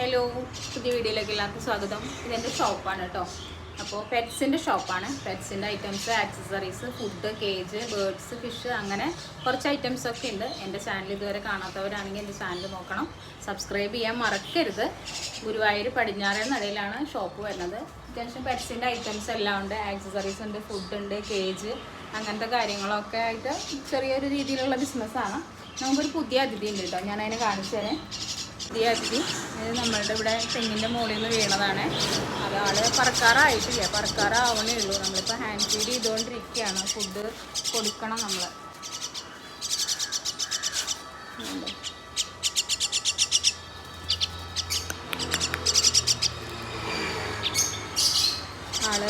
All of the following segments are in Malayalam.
ഹലോ പുതിയ വീഡിയോയിലേക്ക് എല്ലാവർക്കും സ്വാഗതം. ഇതെന്റെ ഷോപ്പാണ് കേട്ടോ അപ്പോൾ പെറ്റ്സിന്റെ ഷോപ്പാണ്. പെറ്റ്സിന്റെ items accessories food cage birds fish അങ്ങനെ കുറച്ച് ഐറ്റംസ് ഒക്കെ ഉണ്ട്. എന്റെ ചാനൽ ഇതുവരെ കാണാത്തവരാണെങ്കിൽ എന്റെ ചാനൽ നോക്കണം. സബ്സ്ക്രൈബ് ചെയ്യാൻ മറക്കരുത്. ഗുരുവായൂർ പടിഞ്ഞാറേ നടയിലാണ് ഷോപ്പ് വരുന്നത്. അത്യാവശ്യം പെറ്റ്സിന്റെ ഐറ്റംസ് എല്ലാം ഉണ്ട്. ആക്സസറീസ് ഉണ്ട് ഫുഡ് ഉണ്ട് കേജ് അങ്ങനത്തെ കാര്യങ്ങളൊക്കെ ആയിട്ട് ചെറിയൊരു രീതിയിലുള്ള ബിസിനസ്സാണ് നമുക്കൊരു പുതിയ അതിഥി ഉണ്ട് കേട്ടോ ഞാൻ അതിനെ കാണിച്ചു തരാം. അതിഥി ഇത് നമ്മളുടെ ഇവിടെ തെങ്ങിന്റെ മുകളിൽ നിന്ന് വീണതാണ്. അത് പറക്കാറായിട്ടില്ല. പറക്കാറാവണേ ഉള്ളൂ. നമ്മളിപ്പോൾ ഹാൻഡ് ഫീഡ് ചെയ്തുകൊണ്ടിരിക്കുകയാണ് ഫുഡ് കൊടുക്കണം നമ്മൾ ആൾ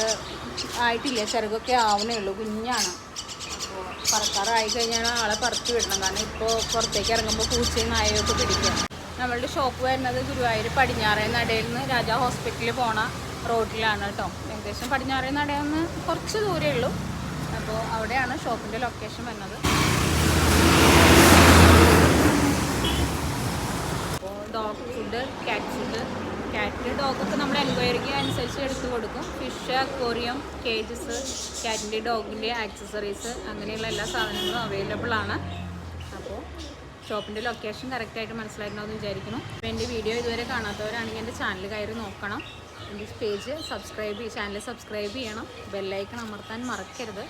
ആയിട്ടില്ല. ചെറുകൊക്കെ ആവണേ ഉള്ളൂ. കുഞ്ഞാണ്. അപ്പോൾ പറക്കാറായി കഴിഞ്ഞാൽ ആളെ പറത്തി വിടണം. കാരണം ഇപ്പോൾ പുറത്തേക്ക് ഇറങ്ങുമ്പോൾ പൂച്ചയും നായയൊക്കെ പിടിക്കും. നമ്മളുടെ ഷോപ്പ് വരുന്നത് ഗുരുവായൂർ പടിഞ്ഞാറേ നടയിൽ നിന്ന് രാജാ ഹോസ്പിറ്റലിൽ പോണ റോഡിലാണ് കേട്ടോ. ഏകദേശം പടിഞ്ഞാറേ നടയിൽ നിന്ന് കുറച്ച് ദൂരമേ ഉള്ളൂ. അപ്പോൾ അവിടെയാണ് ഷോപ്പിന്റെ ലൊക്കേഷൻ വരുന്നത്. അപ്പോൾ dog food cat food cat ഡോഗൊക്കെ നമ്മുടെ എൻക്വയറിക്ക് അനുസരിച്ച് എടുത്ത് കൊടുക്കും. ഫിഷ് അക്വോറിയം കേജസ് ക്യാറ്റിന്റെ ഡോഗിന്റെ ആക്സസറീസ് അങ്ങനെയുള്ള എല്ലാ സാധനങ്ങളും അവൈലബിൾ ആണ്. അപ്പോൾ ഷോപ്പിന്റെ ലൊക്കേഷൻ കറക്റ്റായിട്ട് മനസ്സിലാക്കണമെന്ന് വിചാരിക്കുന്നു. അപ്പോൾ എന്റെ വീഡിയോ ഇതുവരെ കാണാത്തവരാണെങ്കിൽ എന്റെ ചാനൽ കയറി നോക്കണം. എന്റെ പേജ് സബ്സ്ക്രൈബ് ചാനൽ സബ്സ്ക്രൈബ് ചെയ്യണം. ബെല്ലൈക്കൺ അമർത്താൻ മറക്കരുത്.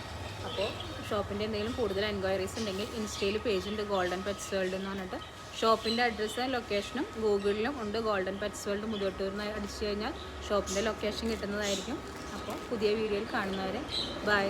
അപ്പോൾ ഷോപ്പിന്റെ എന്തെങ്കിലും കൂടുതൽ എൻക്വയറീസ് ഉണ്ടെങ്കിൽ ഇൻസ്റ്റയിൽ പേജുണ്ട് ഗോൾഡൻ പെറ്റ്സ് വേൾഡ് എന്ന് പറഞ്ഞിട്ട്. ഷോപ്പിന്റെ അഡ്രസ്സ് ലൊക്കേഷനും ഗൂഗിളിലും ഉണ്ട്. ഗോൾഡൻ പെറ്റ്സ് വേൾഡ് മുതോട്ടൂരിന് അടിച്ചു കഴിഞ്ഞാൽ ഷോപ്പിന്റെ ലൊക്കേഷൻ കിട്ടുന്നതായിരിക്കും. അപ്പോൾ പുതിയ വീഡിയോയിൽ കാണുന്നവരെ ബൈ